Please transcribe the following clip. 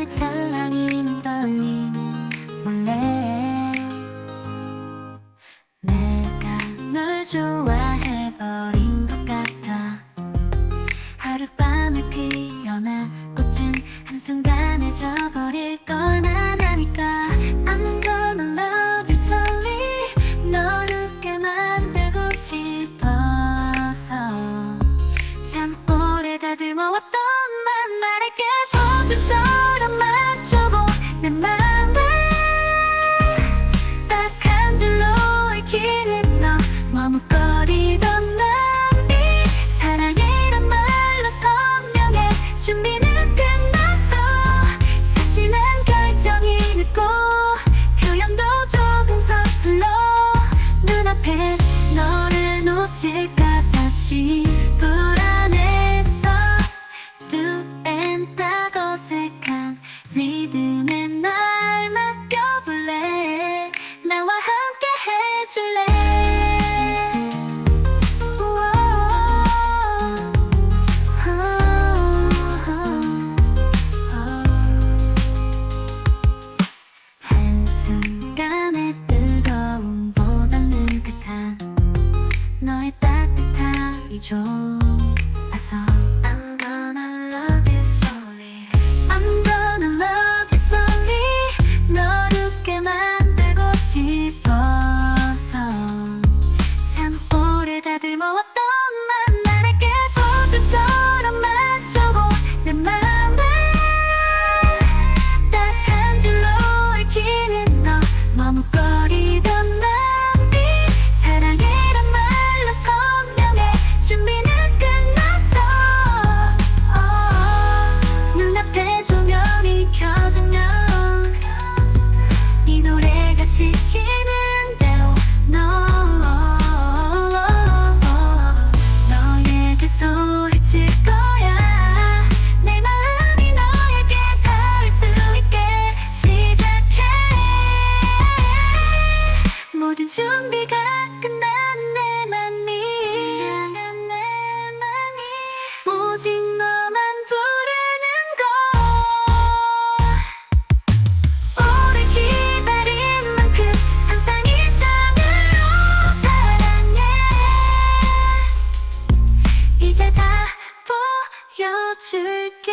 손에 찰랑이는 떨림 몰래 내가 널 좋아 이루어질까 사실 불안했어 뚜엔딱 어색한 리듬에 날 맡겨볼래. 나와 함께 해줄래 오래 다 모든 준비가 끝난 내 맘이. 향한 내 맘이. 오직 너만 부르는 걸 오래 기다린 만큼 상상 이상으로 사랑해. 이제 다 보여줄게